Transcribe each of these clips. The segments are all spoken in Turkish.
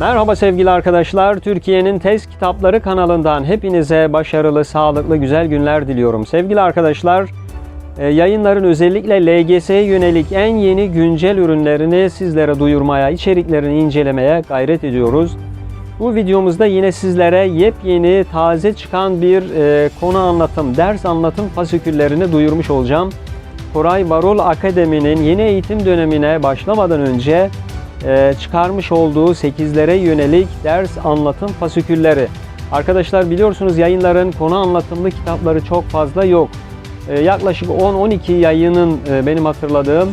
Merhaba sevgili arkadaşlar. Türkiye'nin Tez Kitapları kanalından hepinize başarılı, sağlıklı, güzel günler diliyorum. Sevgili arkadaşlar, e, yayınların özellikle LGS'ye yönelik en yeni güncel ürünlerini sizlere duyurmaya, içeriklerini incelemeye gayret ediyoruz. Bu videomuzda yine sizlere yepyeni, taze çıkan bir e, konu anlatım, ders anlatım fasiküllerini duyurmuş olacağım. Koray Varol Akademi'nin yeni eğitim dönemine başlamadan önce çıkarmış olduğu 8'lere yönelik ders anlatım fasikülleri. Arkadaşlar biliyorsunuz yayınların konu anlatımlı kitapları çok fazla yok. E, yaklaşık 10-12 yayının e, benim hatırladığım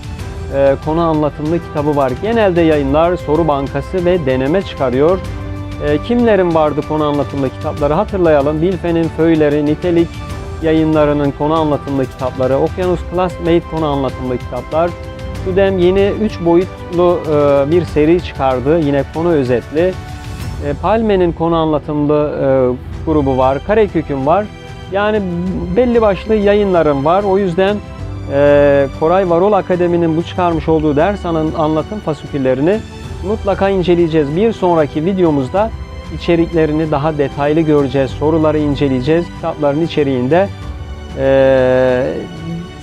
e, konu anlatımlı kitabı var. Genelde yayınlar soru bankası ve deneme çıkarıyor. E, kimlerin vardı konu anlatımlı kitapları hatırlayalım. Bilfen'in Föyleri, Nitelik yayınlarının konu anlatımlı kitapları, Okyanus Classmate konu anlatımlı kitaplar. Tudem yeni 3 boyutlu e, bir seri çıkardı. Yine konu özetli. E, Palme'nin konu anlatımlı e, grubu var. Karekök'ün var. Yani belli başlı yayınlarım var. O yüzden Koray Varol Akademi'nin bu çıkarmış olduğu ders anlatım fasiküllerini mutlaka inceleyeceğiz. Bir sonraki videomuzda içeriklerini daha detaylı göreceğiz. Soruları inceleyeceğiz. Kitapların içeriğinde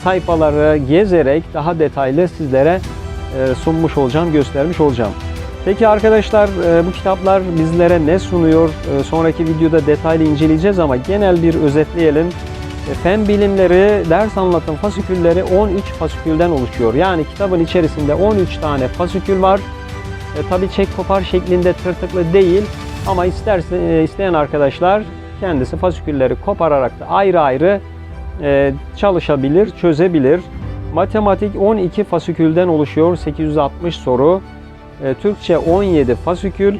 sayfaları gezerek daha detaylı sizlere e, sunmuş olacağım, göstermiş olacağım. Peki arkadaşlar e, bu kitaplar bizlere ne sunuyor? E, Sonraki videoda detaylı inceleyeceğiz ama genel bir özetleyelim. Fen bilimleri ders anlatım fasikülleri 13 fasikülden oluşuyor. Yani kitabın içerisinde 13 tane fasikül var. E, tabii çek kopar şeklinde tırtıklı değil ama isterse isteyen arkadaşlar kendisi fasikülleri kopararak da ayrı ayrı çalışabilir, çözebilir. Matematik 12 fasikülden oluşuyor, 860 soru. E, Türkçe 17 fasikül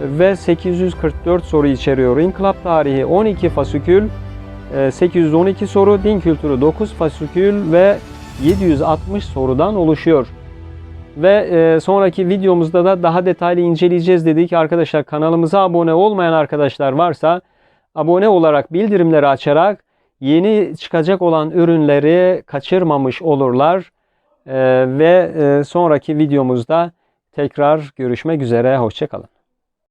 ve 844 soru içeriyor. İnkılap tarihi 12 fasikül, e, 812 soru, din kültürü 9 fasikül ve 760 sorudan oluşuyor. Ve e, sonraki videomuzda da daha detaylı inceleyeceğiz dedik. Arkadaşlar kanalımıza abone olmayan arkadaşlar varsa abone olarak bildirimleri açarak yeni çıkacak olan ürünleri kaçırmamış olurlar. E, ve e, sonraki videomuzda tekrar görüşmek üzere. Hoşçakalın.